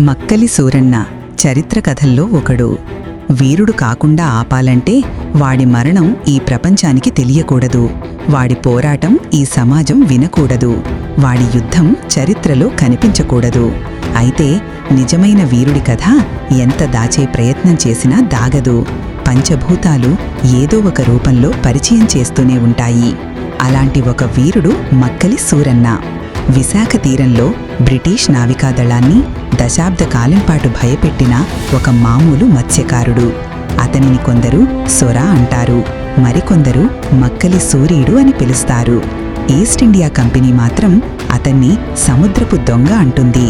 మక్కలి సూరన్న చరిత్ర కథల్లో ఒకడు. వీరుడు కాకుండా ఆపాలంటే వాడి మరణం ఈ ప్రపంచానికి తెలియకూడదు. వాడి పోరాటం ఈ సమాజం వినకూడదు. వాడి యుద్ధం చరిత్రలో కనిపించకూడదు. అయితే నిజమైన వీరుడి కథ ఎంత దాచే ప్రయత్నం చేసినా దాగదు. పంచభూతాలు ఏదో ఒక రూపంలో పరిచయం చేస్తూనే ఉంటాయి. అలాంటి ఒక వీరుడు మక్కలి సూరన్న. విశాఖ తీరంలో బ్రిటిష్ నావికాదళాన్ని దశాబ్ద కాలం పాటు భయపెట్టిన ఒక మామూలు మత్స్యకారుడు. అతనిని కొందరు సొరా అంటారు. మరికొందరు మక్కలి సూర్యుడు అని పిలుస్తారు. ఈస్ట్ ఇండియా కంపెనీ మాత్రం అతన్ని సముద్రపు దొంగ అంటుంది.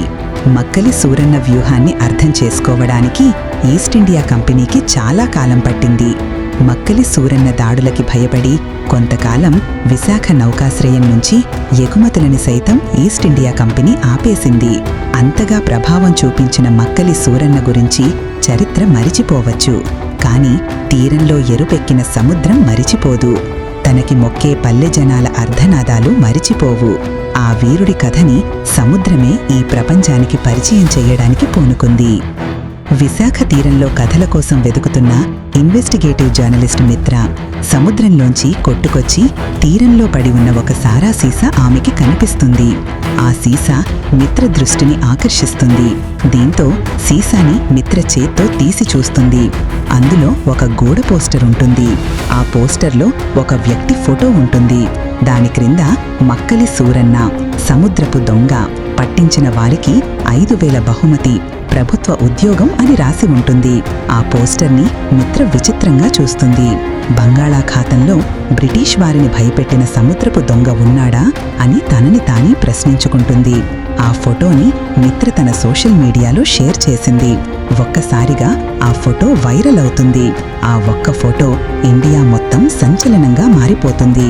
మక్కలి సూరన్న వ్యూహాన్ని అర్థం చేసుకోవడానికి ఈస్ట్ ఇండియా కంపెనీకి చాలా కాలం పట్టింది. మక్కలి సూరన్న దాడులకి భయపడి కొంతకాలం విశాఖ నౌకాశ్రయం నుంచి ఎగుమతులని సైతం ఈస్ట్ ఇండియా కంపెనీ ఆపేసింది. అంతగా ప్రభావం చూపించిన మక్కలి సూరన్న గురించి చరిత్ర మరిచిపోవచ్చు. కాని తీరంలో ఎరుపెక్కిన సముద్రం మరిచిపోదు. తనకి మొక్కే పల్లె జనాల అర్ధనాదాలు మరిచిపోవు. ఆ వీరుడి కథని సముద్రమే ఈ ప్రపంచానికి పరిచయం చేయడానికి పూనుకుంది. విశాఖ తీరంలో కథల కోసం వెతుకుతున్న ఇన్వెస్టిగేటివ్ జర్నలిస్ట్ మిత్ర సముద్రంలోంచి కొట్టుకొచ్చి తీరంలో పడి ఉన్న ఒక సారా సీసా ఆమెకి కనిపిస్తుంది. ఆ సీసా మిత్ర దృష్టిని ఆకర్షిస్తుంది. దీంతో సీసాని మిత్ర చేత్తో తీసి చూస్తుంది. అందులో ఒక గోడ పోస్టర్ ఉంటుంది. ఆ పోస్టర్లో ఒక వ్యక్తి ఫోటో ఉంటుంది. దాని క్రింద మక్కలి సూరన్న సముద్రపు దొంగ పట్టించిన వారికి ఐదు వేల బహుమతి ప్రభుత్వ ఉద్యోగం అని రాసి ఉంటుంది. ఆ పోస్టర్ని మిత్ర విచిత్రంగా చూస్తుంది. బంగాళాఖాతంలో బ్రిటిష్ వారిని భయపెట్టిన సముద్రపు దొంగ ఉన్నాడా అని తనని తానే ప్రశ్నించుకుంటుంది. ఆ ఫోటోని మిత్ర తన సోషల్ మీడియాలో షేర్ చేసింది. ఒక్కసారిగా ఆ ఫోటో వైరల్ అవుతుంది. ఆ ఒక్క ఫోటో ఇండియా మొత్తం సంచలనంగా మారిపోతుంది.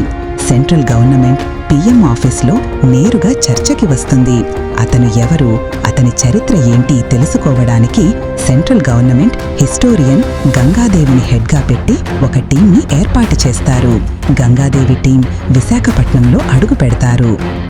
సెంట్రల్ గవర్నమెంట్ పిఎం ఆఫీస్లో నేరుగా చర్చకి వస్తుంది. అతను ఎవరు అతని చరిత్ర ఏంటి తెలుసుకోవడానికి సెంట్రల్ గవర్నమెంట్ హిస్టోరియన్ గంగాదేవిని హెడ్గా పెట్టి ఒక టీంని ఏర్పాటు చేస్తారు. గంగాదేవి టీం విశాఖపట్నంలో అడుగు పెడతారు.